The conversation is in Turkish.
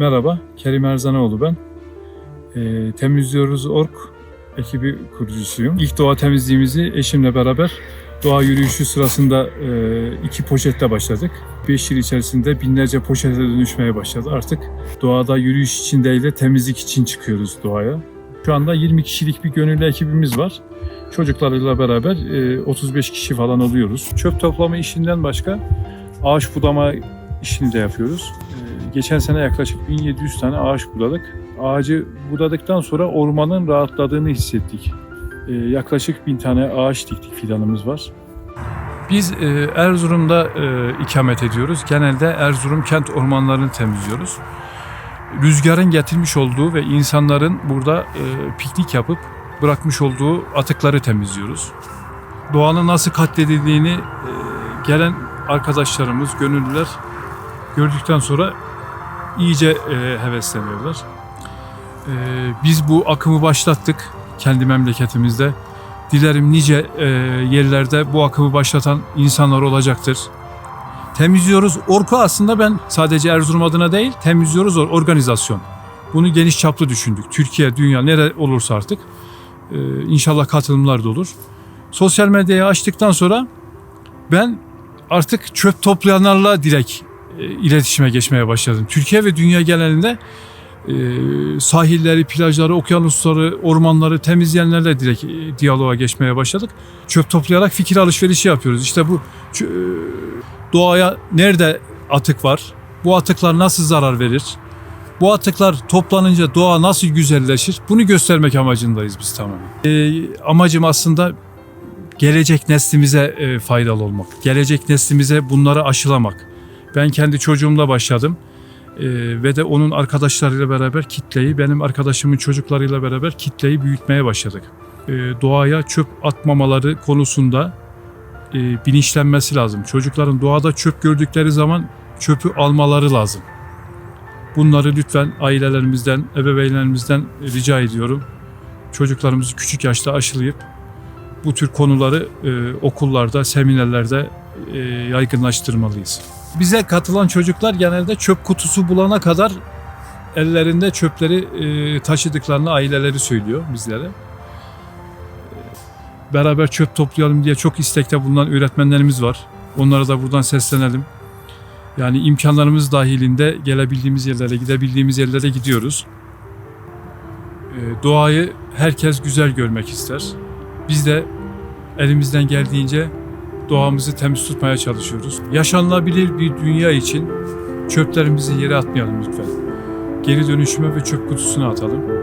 Merhaba, Kerim Erzanoğlu ben. Ee, Temizliyoruz Ork ekibi kurucusuyum. İlk doğa temizliğimizi eşimle beraber doğa yürüyüşü sırasında e, iki poşetle başladık. 5 yıl içerisinde binlerce poşete dönüşmeye başladı. Artık doğada yürüyüş için değil de temizlik için çıkıyoruz doğaya. Şu anda 20 kişilik bir gönüllü ekibimiz var. Çocuklarıyla beraber e, 35 kişi falan oluyoruz. Çöp toplama işinden başka ağaç budama işini de yapıyoruz. Ee, Geçen sene yaklaşık 1700 tane ağaç budadık. Ağacı budadıktan sonra ormanın rahatladığını hissettik. Ee, Yaklaşık 1000 tane ağaç diktik fidanımız var. Biz e, Erzurum'da e, ikamet ediyoruz. Genelde Erzurum kent ormanlarını temizliyoruz. Rüzgarın getirmiş olduğu ve insanların burada e, piknik yapıp bırakmış olduğu atıkları temizliyoruz. Doğanın nasıl katledildiğini e, gelen arkadaşlarımız, gönüllüler gördükten sonra iyice e, hevesleniyorlar. E, biz bu akımı başlattık kendi memleketimizde. Dilerim nice e, yerlerde bu akımı başlatan insanlar olacaktır. Temizliyoruz. Orku aslında ben sadece Erzurum adına değil, temizliyoruz or- organizasyon. Bunu geniş çaplı düşündük. Türkiye, dünya nere olursa artık e, inşallah katılımlar da olur. Sosyal medyayı açtıktan sonra ben artık çöp toplayanlarla direkt iletişime geçmeye başladım. Türkiye ve dünya genelinde e, sahilleri, plajları, okyanusları, ormanları temizleyenlerle direkt e, diyaloğa geçmeye başladık. Çöp toplayarak fikir alışverişi yapıyoruz. İşte bu e, doğaya nerede atık var? Bu atıklar nasıl zarar verir? Bu atıklar toplanınca doğa nasıl güzelleşir? Bunu göstermek amacındayız biz tamamen. E, amacım aslında gelecek neslimize e, faydalı olmak. Gelecek neslimize bunları aşılamak. Ben kendi çocuğumla başladım. E, ve de onun arkadaşlarıyla beraber kitleyi, benim arkadaşımın çocuklarıyla beraber kitleyi büyütmeye başladık. E, doğaya çöp atmamaları konusunda e, bilinçlenmesi lazım. Çocukların doğada çöp gördükleri zaman çöpü almaları lazım. Bunları lütfen ailelerimizden, ebeveynlerimizden rica ediyorum. Çocuklarımızı küçük yaşta aşılayıp bu tür konuları e, okullarda, seminerlerde e, yaygınlaştırmalıyız. Bize katılan çocuklar genelde çöp kutusu bulana kadar ellerinde çöpleri e, taşıdıklarını aileleri söylüyor bizlere. E, Beraber çöp toplayalım diye çok istekte bulunan öğretmenlerimiz var. Onlara da buradan seslenelim. Yani imkanlarımız dahilinde gelebildiğimiz yerlere, gidebildiğimiz yerlere gidiyoruz. E, Doğayı herkes güzel görmek ister. Biz de elimizden geldiğince doğamızı temiz tutmaya çalışıyoruz. Yaşanılabilir bir dünya için çöplerimizi yere atmayalım lütfen. Geri dönüşüme ve çöp kutusuna atalım.